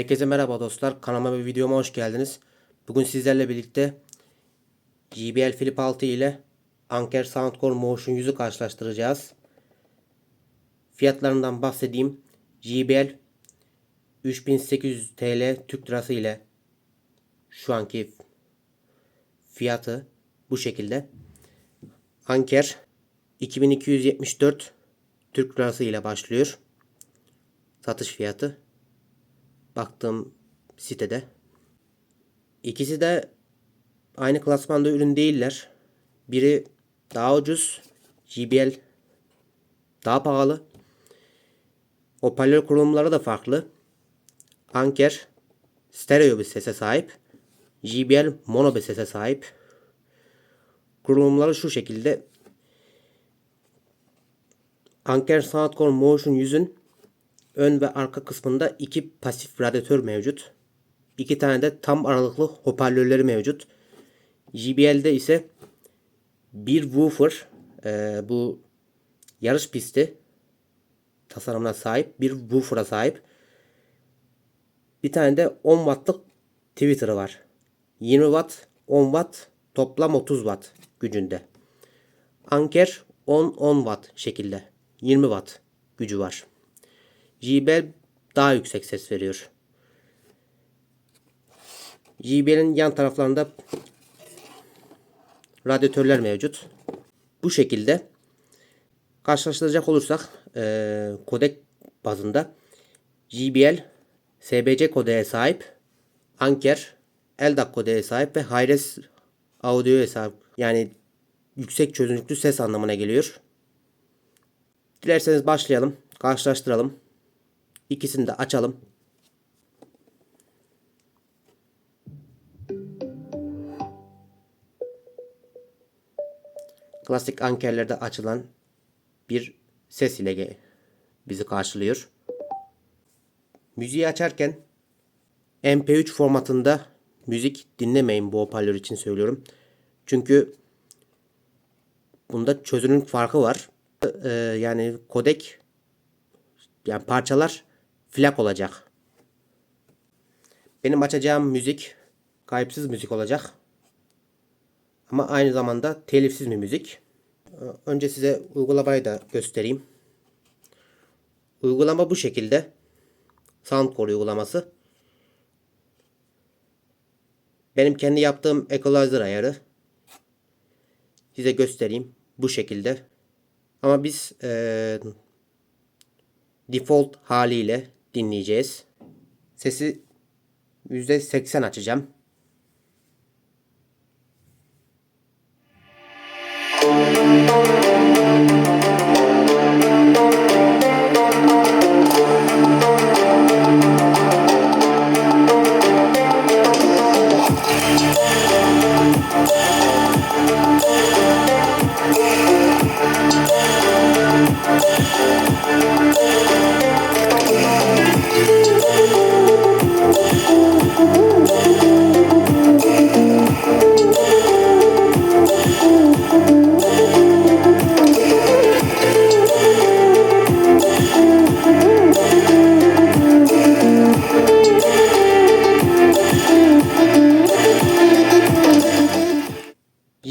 Herkese merhaba dostlar. Kanalıma ve videoma hoş geldiniz. Bugün sizlerle birlikte JBL Flip 6 ile Anker Soundcore Motion 100'ü karşılaştıracağız. Fiyatlarından bahsedeyim. JBL 3800 TL Türk Lirası ile şu anki fiyatı bu şekilde. Anker 2274 Türk Lirası ile başlıyor. Satış fiyatı baktığım sitede. İkisi de aynı klasmanda ürün değiller. Biri daha ucuz, JBL daha pahalı. Hoparlör kurulumları da farklı. Anker stereo bir sese sahip. JBL mono bir sese sahip. Kurulumları şu şekilde. Anker Soundcore Motion 100'ün ön ve arka kısmında iki pasif radyatör mevcut. İki tane de tam aralıklı hoparlörleri mevcut. JBL'de ise bir woofer e, bu yarış pisti tasarımına sahip bir woofer'a sahip. Bir tane de 10 wattlık tweeter'ı var. 20 watt, 10 watt, toplam 30 watt gücünde. Anker 10-10 watt şekilde. 20 watt gücü var. JBL daha yüksek ses veriyor. JBL'in yan taraflarında radyatörler mevcut. Bu şekilde karşılaştıracak olursak e, kodek bazında JBL SBC kodeye sahip, Anker LDAC kodeye sahip ve Hi-Res audioya sahip. Yani yüksek çözünürlüklü ses anlamına geliyor. Dilerseniz başlayalım, karşılaştıralım. İkisini de açalım. Klasik ankerlerde açılan bir ses ile bizi karşılıyor. Müziği açarken MP3 formatında müzik dinlemeyin bu hoparlör için söylüyorum. Çünkü bunda çözünürlük farkı var. Ee, yani kodek yani parçalar flak olacak. Benim açacağım müzik kayıpsız müzik olacak. Ama aynı zamanda telifsiz bir müzik. Önce size uygulamayı da göstereyim. Uygulama bu şekilde. Soundcore uygulaması. Benim kendi yaptığım equalizer ayarı. Size göstereyim. Bu şekilde. Ama biz e, default haliyle dinleyeceğiz. Sesi %80 açacağım.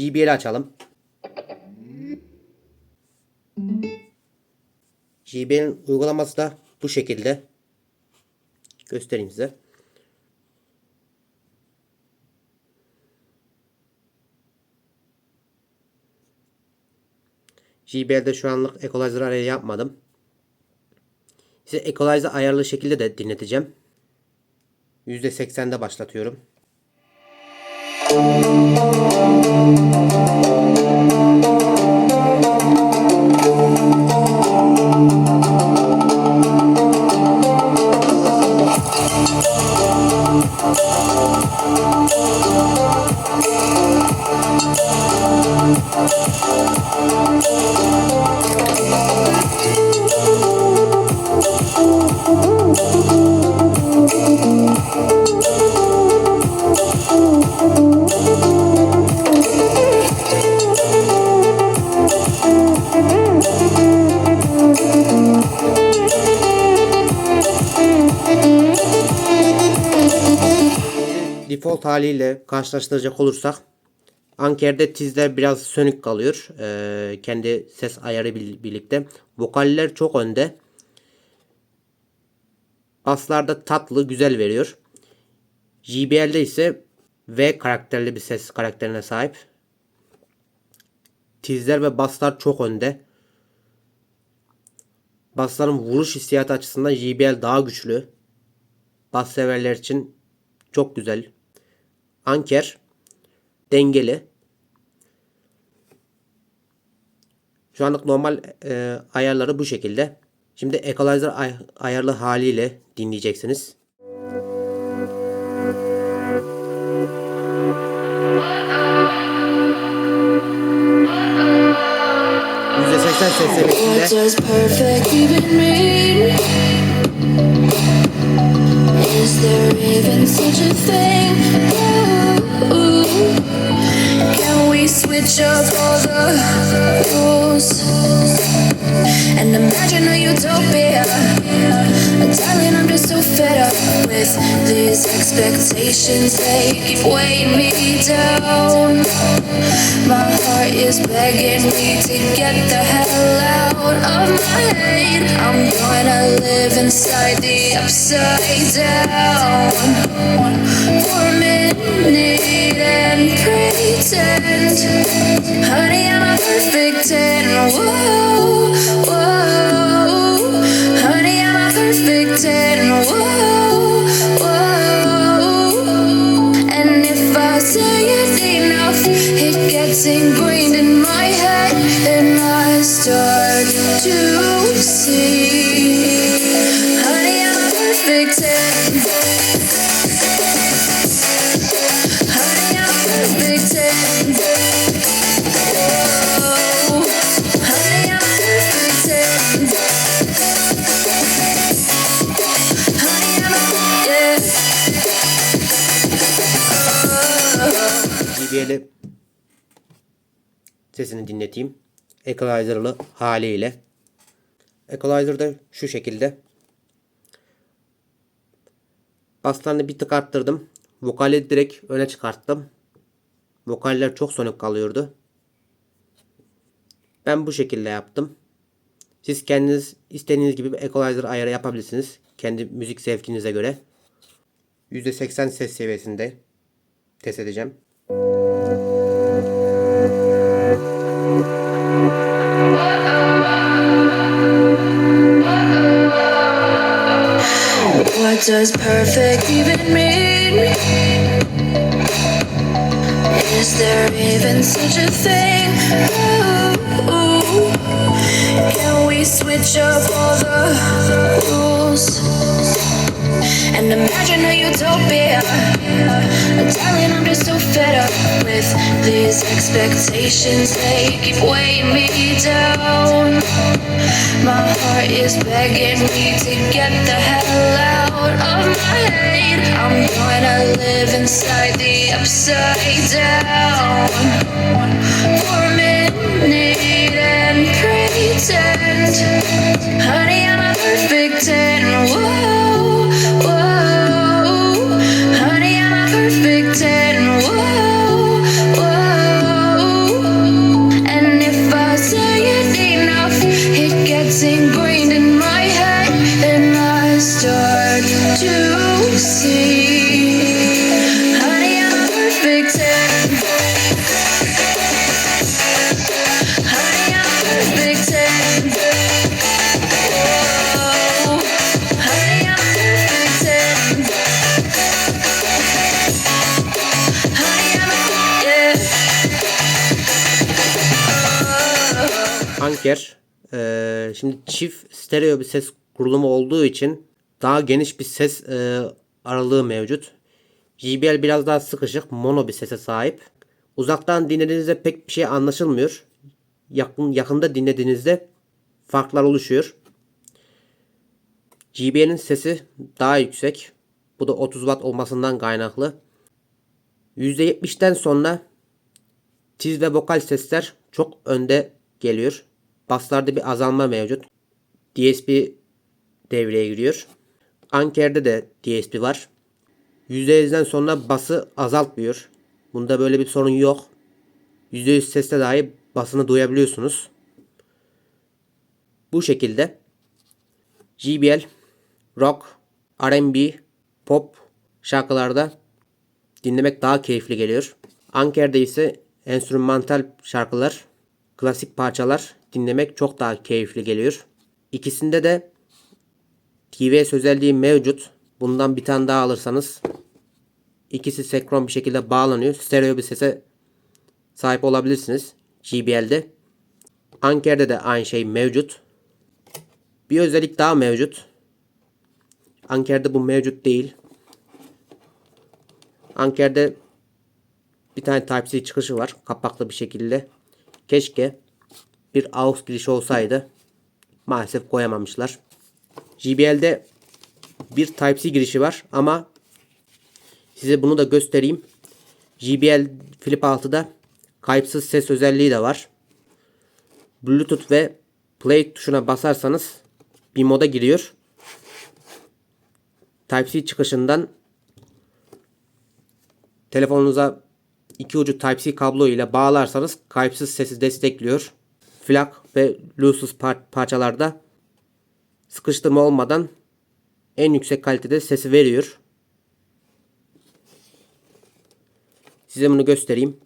JBL'i açalım. JBL'in uygulaması da bu şekilde. Göstereyim size. JBL'de şu anlık equalizer araya yapmadım. Size equalizer ayarlı şekilde de dinleteceğim. %80'de başlatıyorum. Thank default haliyle karşılaştıracak olursak Anker'de tizler biraz sönük kalıyor. Ee, kendi ses ayarı birlikte. Vokaller çok önde. Baslarda tatlı, güzel veriyor. JBL'de ise V karakterli bir ses karakterine sahip. Tizler ve baslar çok önde. Basların vuruş hissiyatı açısından JBL daha güçlü. Bas severler için çok güzel. Anker dengeli. Şu anlık normal e, ayarları bu şekilde. Şimdi equalizer ay- ayarlı haliyle dinleyeceksiniz. %80 ses seviyesinde What does perfect even mean? Is there even such a thing? Switch up all the rules and imagine a utopia? Darling, I'm just so fed up with these expectations. They keep weighing me down. My heart is begging me to get the hell out of my head. I'm gonna live inside the upside down for a minute and Honey, I'm a perfect ten. Whoa, whoa. Honey, I'm a perfect ten. Whoa, whoa. And if I say it enough, it gets ingrained in my head, and I start to see. JBL'i sesini dinleteyim. Equalizer'lı haliyle. Equalizer da şu şekilde. Baslarını bir tık arttırdım. Vokali direkt öne çıkarttım. Vokaller çok sönük kalıyordu. Ben bu şekilde yaptım. Siz kendiniz istediğiniz gibi bir equalizer ayarı yapabilirsiniz. Kendi müzik zevkinize göre. %80 ses seviyesinde test edeceğim. Does perfect even mean? Is there even such a thing? Can we switch up all the rules and imagine a utopia? Darling, I'm just so fed up with these expectations. They keep weighing me down. My heart is begging me to get the hell out of my head. I'm gonna live inside the upside down for a minute Anker eee, şimdi çift stereo bir ses kurulumu olduğu için daha geniş bir ses eee, aralığı mevcut. JBL biraz daha sıkışık, mono bir sese sahip. Uzaktan dinlediğinizde pek bir şey anlaşılmıyor. Yakın yakında dinlediğinizde farklar oluşuyor. JBL'in sesi daha yüksek. Bu da 30 watt olmasından kaynaklı. %70'ten sonra tiz ve vokal sesler çok önde geliyor. Baslarda bir azalma mevcut. DSP devreye giriyor. Anker'de de DSP var. %100'den sonra bası azaltmıyor. Bunda böyle bir sorun yok. %100 seste dahi basını duyabiliyorsunuz. Bu şekilde JBL, rock, R&B, pop şarkılarda dinlemek daha keyifli geliyor. Anker'de ise enstrümantal şarkılar, klasik parçalar dinlemek çok daha keyifli geliyor. İkisinde de TVS özelliği mevcut. Bundan bir tane daha alırsanız ikisi senkron bir şekilde bağlanıyor. Stereo bir sese sahip olabilirsiniz JBL'de. Anker'de de aynı şey mevcut. Bir özellik daha mevcut. Anker'de bu mevcut değil. Anker'de bir tane Type-C çıkışı var. Kapaklı bir şekilde. Keşke bir AUX girişi olsaydı. Maalesef koyamamışlar. JBL'de bir Type-C girişi var ama size bunu da göstereyim. JBL Flip 6'da kayıpsız ses özelliği de var. Bluetooth ve play tuşuna basarsanız bir moda giriyor. Type-C çıkışından telefonunuza iki ucu Type-C kablo ile bağlarsanız kayıpsız sesi destekliyor. Flak ve lossless par- parçalarda sıkıştırma olmadan en yüksek kalitede sesi veriyor. Size bunu göstereyim.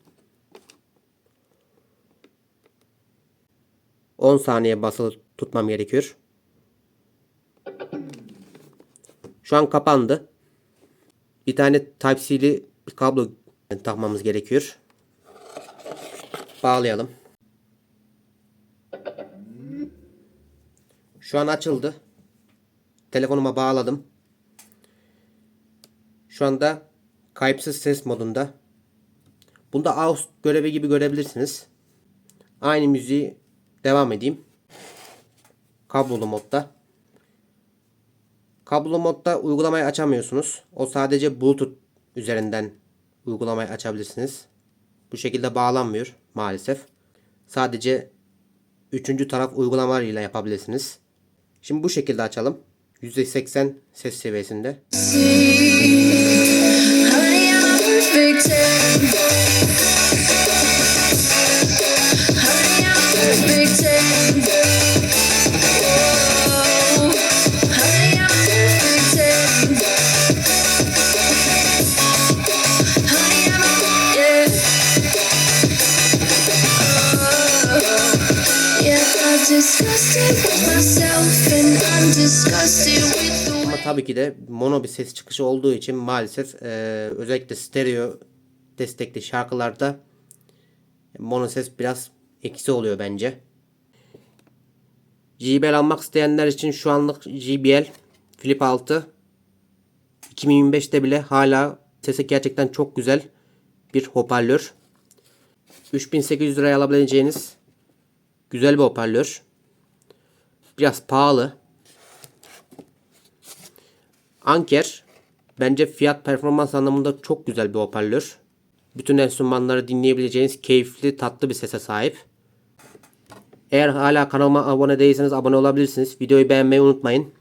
10 saniye basılı tutmam gerekiyor. Şu an kapandı. Bir tane Type-C'li kablo takmamız gerekiyor. Bağlayalım. Şu an açıldı. Telefonuma bağladım. Şu anda kayıpsız ses modunda. Bunda AUX görevi gibi görebilirsiniz. Aynı müziği devam edeyim. Kablolu modda. Kablolu modda uygulamayı açamıyorsunuz. O sadece Bluetooth üzerinden uygulamayı açabilirsiniz. Bu şekilde bağlanmıyor maalesef. Sadece üçüncü taraf uygulamalarıyla yapabilirsiniz. Şimdi bu şekilde açalım. %80 ses seviyesinde. Disgusted with myself Ama tabii ki de mono bir ses çıkışı olduğu için maalesef eee, özellikle stereo destekli şarkılarda mono ses biraz eksi oluyor bence. JBL almak isteyenler için şu anlık JBL Flip 6 2025'te bile hala sesi gerçekten çok güzel bir hoparlör. 3800 liraya alabileceğiniz güzel bir hoparlör. Biraz pahalı. Anker bence fiyat performans anlamında çok güzel bir hoparlör. Bütün enstrümanları dinleyebileceğiniz keyifli tatlı bir sese sahip. Eğer hala kanalıma abone değilseniz abone olabilirsiniz. Videoyu beğenmeyi unutmayın.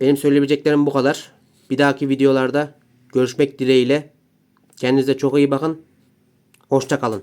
Benim söyleyebileceklerim bu kadar. Bir dahaki videolarda görüşmek dileğiyle. Kendinize çok iyi bakın. Hoşça kalın.